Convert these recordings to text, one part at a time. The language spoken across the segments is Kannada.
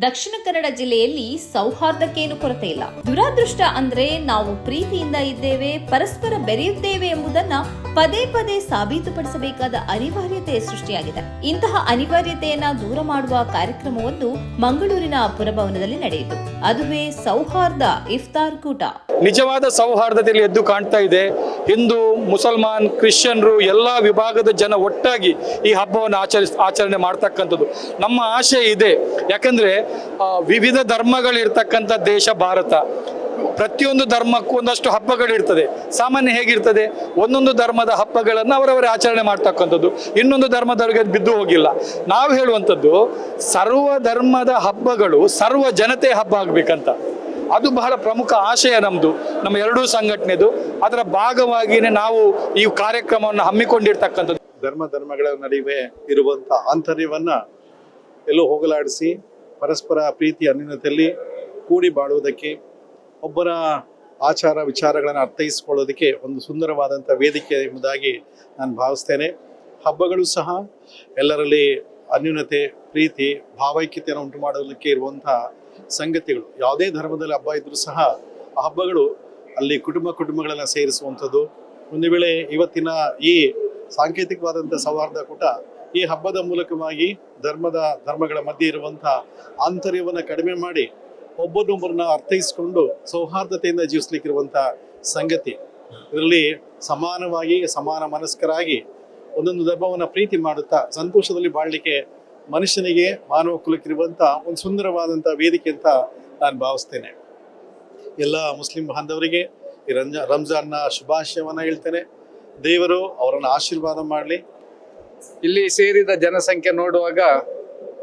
ದಕ್ಷಿಣ ಕನ್ನಡ ಜಿಲ್ಲೆಯಲ್ಲಿ ಸೌಹಾರ್ದಕ್ಕೇನು ಕೊರತೆ ಇಲ್ಲ. ದುರಾದೃಷ್ಟ ಅಂದ್ರೆ ನಾವು ಪ್ರೀತಿಯಿಂದ ಇದ್ದೇವೆ, ಪರಸ್ಪರ ಬೆರೆಯುತ್ತೇವೆ ಎಂಬುದನ್ನ ಪದೇ ಪದೇ ಸಾಬೀತುಪಡಿಸಬೇಕಾದ ಅನಿವಾರ್ಯತೆ ಸೃಷ್ಟಿಯಾಗಿದೆ. ಇಂತಹ ಅನಿವಾರ್ಯತೆಯನ್ನ ದೂರ ಮಾಡುವ ಕಾರ್ಯಕ್ರಮವೊಂದು ಮಂಗಳೂರಿನ ಪುರಭವನದಲ್ಲಿ ನಡೆಯಿತು. ಅದುವೇ ಸೌಹಾರ್ದ ಇಫ್ತಾರ್ ಕೂಟ. ನಿಜವಾದ ಸೌಹಾರ್ದದಲ್ಲಿ ಎದ್ದು ಕಾಣ್ತಾ ಇದೆ. ಹಿಂದೂ, ಮುಸಲ್ಮಾನ್, ಕ್ರಿಶ್ಚಿಯನ್ರು, ಎಲ್ಲ ವಿಭಾಗದ ಜನ ಒಟ್ಟಾಗಿ ಈ ಹಬ್ಬವನ್ನು ಆಚರಿಸ್, ಆಚರಣೆ ಮಾಡ್ತಕ್ಕಂಥದ್ದು. ನಮ್ಮ ಆಶೆ ಇದೆ. ಯಾಕಂದ್ರೆ ವಿವಿಧ ಧರ್ಮಗಳಿರ್ತಕ್ಕಂಥ ದೇಶ ಭಾರತ. ಪ್ರತಿಯೊಂದು ಧರ್ಮಕ್ಕೂ ಒಂದಷ್ಟು ಹಬ್ಬಗಳಿರ್ತದೆ. ಸಾಮಾನ್ಯ ಹೇಗಿರ್ತದೆ? ಒಂದೊಂದು ಧರ್ಮದ ಹಬ್ಬಗಳನ್ನು ಅವರವರೇ ಆಚರಣೆ ಮಾಡ್ತಕ್ಕಂಥದ್ದು. ಇನ್ನೊಂದು ಧರ್ಮದವರಿಗೆ ಬಿದ್ದು ಹೋಗಿಲ್ಲ. ನಾವು ಹೇಳುವಂಥದ್ದು, ಸರ್ವ ಧರ್ಮದ ಹಬ್ಬಗಳು ಸರ್ವ ಜನತೆ ಹಬ್ಬ ಆಗಬೇಕಂತ. ಅದು ಬಹಳ ಪ್ರಮುಖ ಆಶಯ ನಮ್ಮದು ನಮ್ಮ ಎರಡೂ ಸಂಘಟನೆದು. ಅದರ ಭಾಗವಾಗಿಯೇ ನಾವು ಈ ಕಾರ್ಯಕ್ರಮವನ್ನು ಹಮ್ಮಿಕೊಂಡಿರ್ತಕ್ಕಂಥದ್ದು. ಧರ್ಮ ಧರ್ಮಗಳ ನಡುವೆ ಇರುವಂಥ ಆಂತರ್ಯವನ್ನು ಎಲ್ಲೋ ಹೋಗಲಾಡಿಸಿ ಪರಸ್ಪರ ಪ್ರೀತಿ ಅನ್ಯೂನ್ಯತೆಯಲ್ಲಿ ಕೂಡಿ ಬಾಳುವುದಕ್ಕೆ, ಒಬ್ಬರ ಆಚಾರ ವಿಚಾರಗಳನ್ನು ಅರ್ಥೈಸಿಕೊಳ್ಳೋದಕ್ಕೆ ಒಂದು ಸುಂದರವಾದಂಥ ವೇದಿಕೆ ಎಂಬುದಾಗಿ ನಾನು ಭಾವಿಸ್ತೇನೆ. ಹಬ್ಬಗಳು ಸಹ ಎಲ್ಲರಲ್ಲಿ ಅನ್ಯೂನ್ಯತೆ ಪ್ರೀತಿ, ಭಾವೈಕ್ಯತೆಯನ್ನು ಉಂಟು ಮಾಡೋದಕ್ಕೆ ಇರುವಂಥ ಸಂಗತಿಗಳು. ಯಾವುದೇ ಧರ್ಮದಲ್ಲಿ ಹಬ್ಬ ಇದ್ರೂ ಸಹ ಆ ಹಬ್ಬಗಳು ಅಲ್ಲಿ ಕುಟುಂಬ ಕುಟುಂಬಗಳನ್ನು ಸೇರಿಸುವಂಥದ್ದು. ಒಂದು ವೇಳೆ ಇವತ್ತಿನ ಈ ಸಾಂಕೇತಿಕವಾದಂಥ ಸೌಹಾರ್ದ ಕೂಟ ಈ ಹಬ್ಬದ ಮೂಲಕವಾಗಿ ಧರ್ಮದ, ಧರ್ಮಗಳ ಮಧ್ಯೆ ಇರುವಂತಹ ಆಂತರ್ಯವನ್ನು ಕಡಿಮೆ ಮಾಡಿ ಒಬ್ಬರನ್ನೊಬ್ಬರನ್ನ ಅರ್ಥೈಸಿಕೊಂಡು ಸೌಹಾರ್ದತೆಯಿಂದ ಜೀವಿಸ್ಲಿಕ್ಕಿರುವಂಥ ಸಂಗತಿ. ಇದರಲ್ಲಿ ಸಮಾನವಾಗಿ, ಸಮಾನ ಮನಸ್ಕರಾಗಿ ಒಂದೊಂದು ಧರ್ಮವನ್ನು ಪ್ರೀತಿ ಮಾಡುತ್ತಾ ಸಂತೋಷದಲ್ಲಿ ಬಾಳಲಿಕ್ಕೆ ಮನುಷ್ಯನಿಗೆ ಮಾನವ ಕುಲಕ್ಕಿರುವಂಥ ಒಂದು ಸುಂದರವಾದಂಥ ವೇದಿಕೆ ಅಂತ ನಾನು ಭಾವಿಸ್ತೇನೆ. ಎಲ್ಲ ಮುಸ್ಲಿಂ ಬಾಂಧವರಿಗೆ ಈ ರಂಜಾ, ರಂಜಾನ್ನ ಶುಭಾಶಯವನ್ನು ಹೇಳ್ತೇನೆ. ದೇವರು ಅವರನ್ನು ಆಶೀರ್ವಾದ ಮಾಡಲಿ. ಇಲ್ಲಿ ಸೇರಿದ ಜನಸಂಖ್ಯೆ ನೋಡುವಾಗ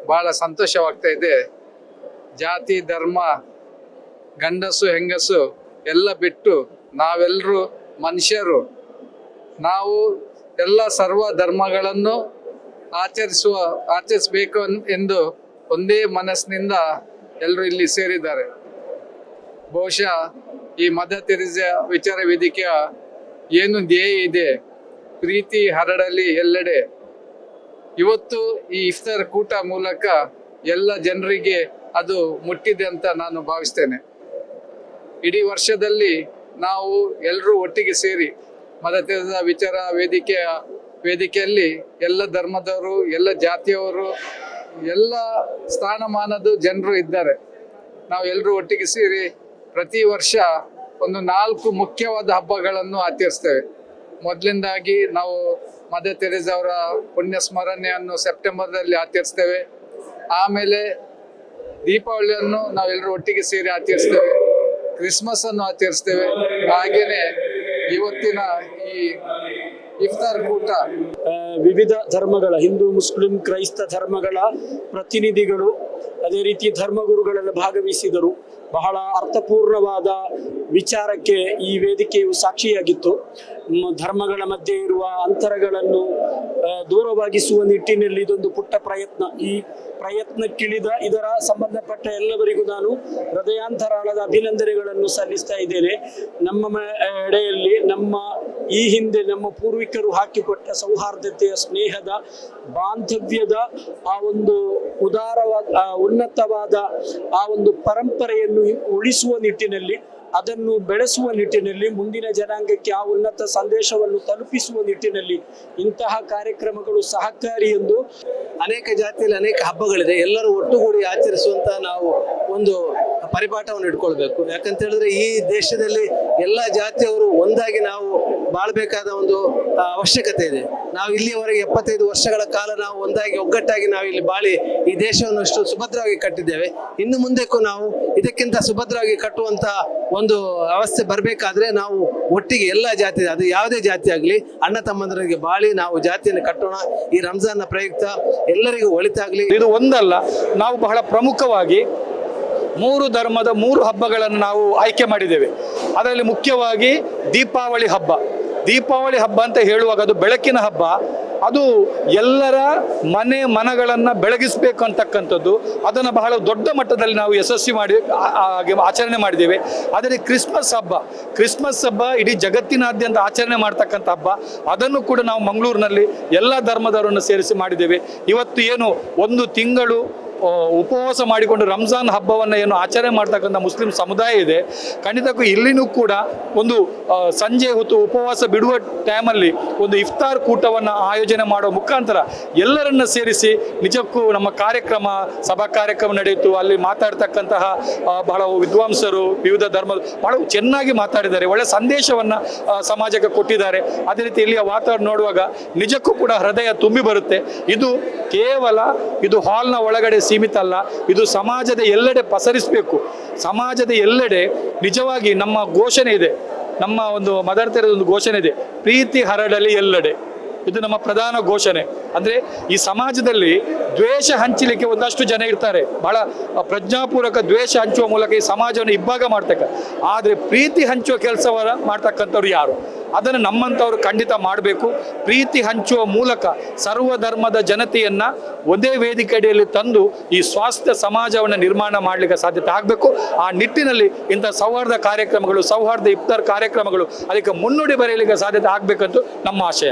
ಬಹಳ ಸಂತೋಷವಾಗ್ತಾ ಇದೆ. ಜಾತಿ, ಧರ್ಮ, ಗಂಡಸು, ಹೆಂಗಸು ಎಲ್ಲ ಬಿಟ್ಟು ನಾವೆಲ್ಲರೂ ಮನುಷ್ಯರು. ನಾವು ಎಲ್ಲ ಸರ್ವ ಧರ್ಮಗಳನ್ನು ಆಚರಿಸುವ, ಆಚರಿಸಬೇಕು ಎಂದು ಒಂದೇ ಮನಸ್ಸಿನಿಂದ ಎಲ್ಲರೂ ಇಲ್ಲಿ ಸೇರಿದ್ದಾರೆ. ಬಹುಶಃ ಈ ಮದ ತೆರೆದ ವಿಚಾರ ವೇದಿಕೆಯ ಏನು ಧ್ಯೇಯ ಇದೆ. ಪ್ರೀತಿ ಹರಡಲಿ ಎಲ್ಲೆಡೆ. ಇವತ್ತು ಈ ಇಫ್ತಾರ್ ಕೂಟ ಮೂಲಕ ಎಲ್ಲ ಜನರಿಗೆ ಅದು ಮುಟ್ಟಿದೆ ಅಂತ ನಾನು ಭಾವಿಸ್ತೇನೆ. ಇಡೀ ವರ್ಷದಲ್ಲಿ ನಾವು ಎಲ್ಲರೂ ಒಟ್ಟಿಗೆ ಸೇರಿ ಮತ ತೆರೆದ ವಿಚಾರ, ವೇದಿಕೆಯ ವೇದಿಕೆಯಲ್ಲಿ ಎಲ್ಲ ಧರ್ಮದವರು, ಎಲ್ಲ ಜಾತಿಯವರು, ಎಲ್ಲ ಸ್ಥಾನಮಾನದ ಜನರು ಇದ್ದಾರೆ. ನಾವು ಎಲ್ಲರೂ ಒಟ್ಟಿಗೆ ಸೇರಿ ಪ್ರತಿ ವರ್ಷ ಒಂದು ನಾಲ್ಕು ಮುಖ್ಯವಾದ ಹಬ್ಬಗಳನ್ನು ಆಚರಿಸ್ತೇವೆ. ಮೊದಲಿಂದಾಗಿ ನಾವು ಮದರ್ ತೆರೇಸ್ ಅವರ ಪುಣ್ಯ ಸ್ಮರಣೆಯನ್ನು ಸೆಪ್ಟೆಂಬರ್ದಲ್ಲಿ ಆಚರಿಸ್ತೇವೆ. ಆಮೇಲೆ ದೀಪಾವಳಿಯನ್ನು ನಾವೆಲ್ಲರೂ ಒಟ್ಟಿಗೆ ಸೇರಿ ಆಚರಿಸ್ತೇವೆ. ಕ್ರಿಸ್ಮಸ್ ಅನ್ನು ಆಚರಿಸ್ತೇವೆ. ಹಾಗೆಯೇ ಇವತ್ತಿನ ಈ ಇಫ್ತಾರ್ ಕೂಟ ವಿವಿಧ ಧರ್ಮಗಳ, ಹಿಂದೂ, ಮುಸ್ಲಿಂ, ಕ್ರೈಸ್ತ ಧರ್ಮಗಳ ಪ್ರತಿನಿಧಿಗಳು, ಅದೇ ರೀತಿ ಧರ್ಮಗುರುಗಳೆಲ್ಲ ಭಾಗವಹಿಸಿದರು. ಬಹಳ ಅರ್ಥಪೂರ್ಣವಾದ ವಿಚಾರಕ್ಕೆ ಈ ವೇದಿಕೆಯು ಸಾಕ್ಷಿಯಾಗಿತ್ತು. ಧರ್ಮಗಳ ಮಧ್ಯೆ ಇರುವ ಅಂತರಗಳನ್ನು ದೂರವಾಗಿಸುವ ನಿಟ್ಟಿನಲ್ಲಿ ಇದೊಂದು ಪುಟ್ಟ ಪ್ರಯತ್ನ. ಈ ಪ್ರಯತ್ನಕ್ಕಿಳಿದ ಇದರ ಸಂಬಂಧಪಟ್ಟ ಎಲ್ಲವರಿಗೂ ನಾನು ಹೃದಯಾಂತರಾಳದ ಅಭಿನಂದನೆಗಳನ್ನು ಸಲ್ಲಿಸ್ತಾ ಇದ್ದೇನೆ. ನಮ್ಮ ಎಡೆಯಲ್ಲಿ, ನಮ್ಮ ಈ ಹಿಂದೆ ನಮ್ಮ ಪೂರ್ವಿಕರು ಹಾಕಿಕೊಟ್ಟ ಸೌಹಾರ್ದತೆಯ ಸ್ನೇಹದ, ಬಾಂಧವ್ಯದ ಆ ಒಂದು ಉದಾರವಾದ ಉನ್ನತವಾದ ಆ ಒಂದು ಪರಂಪರೆಯನ್ನು ಉಳಿಸುವ ನಿಟ್ಟಿನಲ್ಲಿ, ಅದನ್ನು ಬೆಳೆಸುವ ನಿಟ್ಟಿನಲ್ಲಿ, ಮುಂದಿನ ಜನಾಂಗಕ್ಕೆ ಆ ಉನ್ನತ ಸಂದೇಶವನ್ನು ತಲುಪಿಸುವ ನಿಟ್ಟಿನಲ್ಲಿ ಇಂತಹ ಕಾರ್ಯಕ್ರಮಗಳು ಸಹಕಾರಿ ಎಂದು ಅನೇಕ ಜಾತಿಯಲ್ಲಿ ಅನೇಕ ಹಬ್ಬಗಳಿದೆ. ಎಲ್ಲರೂ ಒಟ್ಟುಗೂಡಿ ಆಚರಿಸುವಂತಹ ನಾವು ಒಂದು ಪರಿಪಾಠವನ್ನು ಇಟ್ಕೊಳ್ಬೇಕು. ಯಾಕಂತ ಹೇಳಿದ್ರೆ ಈ ದೇಶದಲ್ಲಿ ಎಲ್ಲ ಜಾತಿಯವರು ಒಂದಾಗಿ ನಾವು ಬಾಳ್ಬೇಕಾದ ಒಂದು ಅವಶ್ಯಕತೆ ಇದೆ. ನಾವು ಇಲ್ಲಿಯವರೆಗೆ ಎಪ್ಪತ್ತೈದು ವರ್ಷಗಳ ಕಾಲ ನಾವು ಒಂದಾಗಿ, ಒಗ್ಗಟ್ಟಾಗಿ ನಾವು ಇಲ್ಲಿ ಬಾಳಿ ಈ ದೇಶವನ್ನು ಅಷ್ಟು ಸುಭದ್ರವಾಗಿ ಕಟ್ಟಿದ್ದೇವೆ. ಇನ್ನು ಮುಂದಕ್ಕೂ ನಾವು ಇದಕ್ಕಿಂತ ಸುಭದ್ರವಾಗಿ ಕಟ್ಟುವಂತ ಒಂದು ಅವಸ್ಥೆ ಬರಬೇಕಾದ್ರೆ ನಾವು ಒಟ್ಟಿಗೆ ಎಲ್ಲ ಜಾತಿ, ಅದು ಯಾವುದೇ ಜಾತಿ ಆಗಲಿ, ಅಣ್ಣ ತಮ್ಮಂದರಿಗೆ ಬಾಳಿ ನಾವು ಜಾತಿಯನ್ನು ಕಟ್ಟೋಣ. ಈ ರಂಜಾನ್ನ ಪ್ರಯುಕ್ತ ಎಲ್ಲರಿಗೂ ಒಳಿತಾಗ್ಲಿ. ಇದು ಒಂದಲ್ಲ, ನಾವು ಬಹಳ ಪ್ರಮುಖವಾಗಿ ಮೂರು ಧರ್ಮದ ಮೂರು ಹಬ್ಬಗಳನ್ನು ನಾವು ಆಯ್ಕೆ ಮಾಡಿದ್ದೇವೆ. ಅದರಲ್ಲಿ ಮುಖ್ಯವಾಗಿ ದೀಪಾವಳಿ ಹಬ್ಬ. ದೀಪಾವಳಿ ಹಬ್ಬ ಅಂತ ಹೇಳುವಾಗ ಅದು ಬೆಳಕಿನ ಹಬ್ಬ. ಅದು ಎಲ್ಲರ ಮನೆ ಮನಗಳನ್ನು ಬೆಳಗಿಸಬೇಕು ಅಂತಕ್ಕಂಥದ್ದು. ಅದನ್ನು ಬಹಳ ದೊಡ್ಡ ಮಟ್ಟದಲ್ಲಿ ನಾವು ಯಶಸ್ವಿ ಮಾಡಿ ಆಚರಣೆ ಮಾಡಿದ್ದೇವೆ. ಆದರೆ ಕ್ರಿಸ್ಮಸ್ ಹಬ್ಬ ಕ್ರಿಸ್ಮಸ್ ಹಬ್ಬ ಇಡೀ ಜಗತ್ತಿನಾದ್ಯಂತ ಆಚರಣೆ ಮಾಡ್ತಕ್ಕಂಥ ಹಬ್ಬ. ಅದನ್ನು ಕೂಡ ನಾವು ಮಂಗಳೂರಿನಲ್ಲಿ ಎಲ್ಲ ಧರ್ಮದವರನ್ನು ಸೇರಿಸಿ ಮಾಡಿದ್ದೇವೆ. ಇವತ್ತು ಏನು, ಒಂದು ತಿಂಗಳು ಉಪವಾಸ ಮಾಡಿಕೊಂಡು ರಂಜಾನ್ ಹಬ್ಬವನ್ನು ಏನು ಆಚರಣೆ ಮಾಡ್ತಕ್ಕಂಥ ಮುಸ್ಲಿಂ ಸಮುದಾಯ ಇದೆ. ಖಂಡಿತಕ್ಕೂ ಇಲ್ಲಿನೂ ಕೂಡ ಒಂದು ಸಂಜೆ ಹೊತ್ತು ಉಪವಾಸ ಬಿಡುವ ಟೈಮಲ್ಲಿ ಒಂದು ಇಫ್ತಾರ್ ಕೂಟವನ್ನು ಆಯೋಜನೆ ಮಾಡುವ ಮುಖಾಂತರ ಎಲ್ಲರನ್ನ ಸೇರಿಸಿ ನಿಜಕ್ಕೂ ನಮ್ಮ ಕಾರ್ಯಕ್ರಮ, ಸಭಾ ಕಾರ್ಯಕ್ರಮ ನಡೆಯಿತು. ಅಲ್ಲಿ ಮಾತಾಡ್ತಕ್ಕಂತಹ ಬಹಳ ವಿದ್ವಾಂಸರು, ವಿವಿಧ ಧರ್ಮದ ಬಹಳ ಚೆನ್ನಾಗಿ ಮಾತಾಡಿದ್ದಾರೆ. ಒಳ್ಳೆ ಸಂದೇಶವನ್ನು ಸಮಾಜಕ್ಕೆ ಕೊಟ್ಟಿದ್ದಾರೆ. ಅದೇ ರೀತಿ ಇಲ್ಲಿಯ ವಾತಾವರಣ ನೋಡುವಾಗ ನಿಜಕ್ಕೂ ಕೂಡ ಹೃದಯ ತುಂಬಿ ಬರುತ್ತೆ. ಇದು ಕೇವಲ, ಇದು ಹಾಲ್ನ ಒಳಗಡೆ ಸೀಮಿತ ಅಲ್ಲ, ಇದು ಸಮಾಜದ ಎಲ್ಲೆಡೆ ಪಸರಿಸಬೇಕು. ಸಮಾಜದ ಎಲ್ಲೆಡೆ ನಿಜವಾಗಿ ನಮ್ಮ ಘೋಷಣೆ ಇದೆ. ನಮ್ಮ ಒಂದು ಮದರ್ ತೆರೆದ ಒಂದು ಘೋಷಣೆ ಇದೆ. ಪ್ರೀತಿ ಹರಡಲಿ ಎಲ್ಲೆಡೆ. ಇದು ನಮ್ಮ ಪ್ರಧಾನ ಘೋಷಣೆ. ಅಂದ್ರೆ ಈ ಸಮಾಜದಲ್ಲಿ ದ್ವೇಷ ಹಂಚಲಿಕ್ಕೆ ಒಂದಷ್ಟು ಜನ ಇರ್ತಾರೆ. ಬಹಳ ಪ್ರಜ್ಞಾಪೂರ್ವಕ ದ್ವೇಷ ಹಂಚುವ ಮೂಲಕ ಈ ಸಮಾಜವನ್ನು ಇಬ್ಬಾಗ ಮಾಡ್ತಕ್ಕ. ಆದ್ರೆ ಪ್ರೀತಿ ಹಂಚುವ ಕೆಲಸವನ್ನ ಮಾಡ್ತಕ್ಕಂಥವ್ರು ಯಾರು? ಅದನ್ನು ನಮ್ಮಂಥವ್ರು ಖಂಡಿತ ಮಾಡಬೇಕು. ಪ್ರೀತಿ ಹಂಚುವ ಮೂಲಕ ಸರ್ವಧರ್ಮದ ಜನತೆಯನ್ನ ಒಂದೇ ವೇದಿಕೆಯಡಿಯಲ್ಲಿ ತಂದು ಈ ಸ್ವಾಸ್ಥ್ಯ ಸಮಾಜವನ್ನು ನಿರ್ಮಾಣ ಮಾಡಲಿಕ್ಕೆ ಸಾಧ್ಯತೆ ಆಗಬೇಕು. ಆ ನಿಟ್ಟಿನಲ್ಲಿ ಇಂಥ ಸೌಹಾರ್ದ ಕಾರ್ಯಕ್ರಮಗಳು, ಸೌಹಾರ್ದ ಇಫ್ತಾರ್ ಕಾರ್ಯಕ್ರಮಗಳು, ಅದಕ್ಕೆ ಮುನ್ನುಡಿ ಬರೆಯಲಿಕ್ಕೆ ಸಾಧ್ಯತೆ ಆಗಬೇಕಂತೂ ನಮ್ಮ ಆಶಯ.